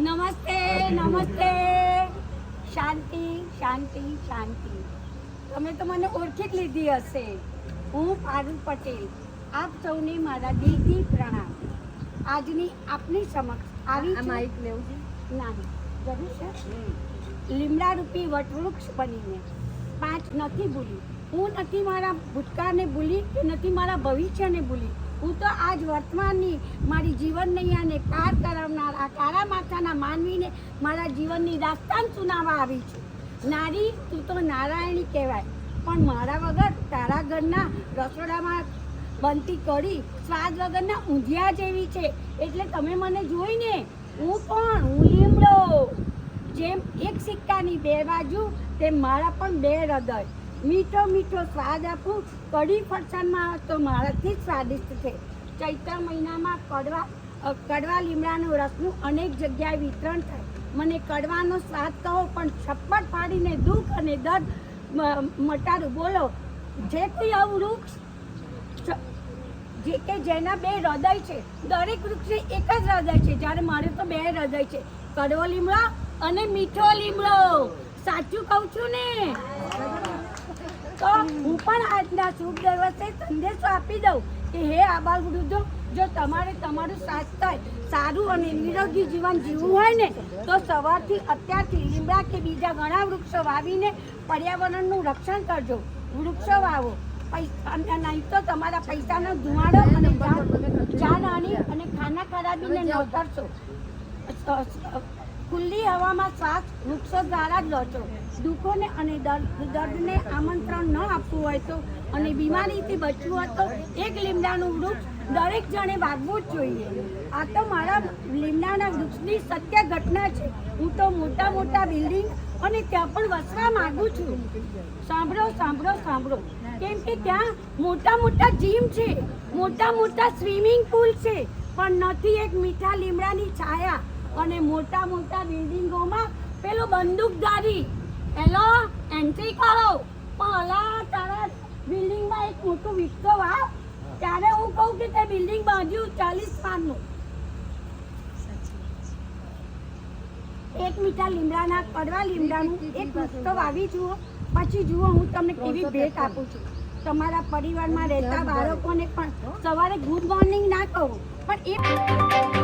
નમસ્તે નમસ્તે. શાંતિ શાંતિ શાંતિ. તમે તો મને ઓળખી જ લીધી હશે. હું પારુલ પટેલ. આપ સૌને મારા દિલથી પ્રણામ. આજની આપની સમક્ષ આવી માહિત લેવું છે? નહીં જરૂર છે. લીમડા રૂપી વટવૃક્ષ બનીને પાંચ નથી ભૂલી. હું નથી મારા ભૂતકાળને ભૂલી કે નથી મારા ભવિષ્યને ભૂલી. હું તો આજ વર્તમાનની મારી જીવન નૈયાને પાર કરાવનાર આ કાળા માથાના માનવીને મારા જીવનની દાસ્તાન સુનાવવા આવી છું. નારી તું તો નારાયણી કહેવાય, પણ મારા વગર તારા ઘરના રસોડામાં બનતી કઢી સ્વાદ વગરના ઊંધિયા જેવી છે. એટલે તમે મને જોઈને હું પણ હું લીમડો. જેમ એક સિક્કાની બે બાજુ, તેમ મારા પણ બે હૃદય. મીઠો મીઠો સ્વાદ આપું. કઢી ફરસાણમાં તો મારાથી જ સ્વાદિષ્ટ છે. ચૈત્ર મહિનામાં કડવા કડવા લીમડાનું રસનું અનેક જગ્યાએ વિતરણ થાય. મને કડવાનો સ્વાદ કહો, પણ છપ્પટ ફાડીને દુઃખ અને દર્દ મટાડું. બોલો જે કોઈ આવું વૃક્ષ જે કે જેના બે હૃદય છે. દરેક વૃક્ષે એક જ હૃદય છે. જ્યારે મારે તો બે હૃદય છે. કડવો લીમડો અને મીઠો લીમડો. સાચું કહું છું ને? તો હું પણ આજના શુભ દિવસે સંદેશો આપી દઉં કે હે આબાલ વૃદ્ધો, જો તમારે તમારું સ્વાસ્થ્ય સારું અને નિરોગી જીવન જીવવું હોય ને, તો સવારથી અત્યારથી લીમડા કે બીજા ઘણા વૃક્ષો વાવીને પર્યાવરણનું રક્ષણ કરજો. વૃક્ષો વાવો. પૈસા નહીં તો તમારા પૈસાનો ધુમાડો અને જાન, જાનહાની અને ખાના ખરાબીને નોંધરશો ખુલ્લી હવામાં શ્વાસ વૃક્ષો દ્વારા જ લો છો. દુઃખોને અને દર્દ, દર્દને આમંત્રણ ન આપવું હોય તો અને બીમારીથી બચવું હોય તો એક લીમડાનું વૃક્ષ દરેક જણે વાગવું જ જોઈએ. આ તો મારા લીમડાના વૃક્ષની સત્ય ઘટના છે. હું તો મોટા મોટા બિલ્ડિંગ અને ત્યાં પણ વસવા માંગુ છું. સાંભળો સાંભળો સાંભળો. કેમ કે ત્યાં મોટા મોટા જીમ છે, મોટા મોટા સ્વિમિંગ પુલ છે, પણ નથી એક મીઠા લીમડાની છાયા. અને મોટા મોટા બિલ્ડિંગોમાં પેલું બંદૂકધારી. હેલો એન્ટ્રી કરો. પણ અલા તારા બિલ્ડિંગમાં એક મોટું વિકસો આવ ત્યારે હું કહું કે તે બિલ્ડિંગ બાંધ્યું ચાલીસ પાનનું એક મીટર લીમડાના કડવા લીમડાનું એક વૃક્ષ વાવી જુઓ. પછી જુઓ હું તમને કેવી ભેટ આપું છું. તમારા પરિવારમાં રહેતા બાળકોને પણ સવારે ગુડ મોર્નિંગ ના કહું. પણ એ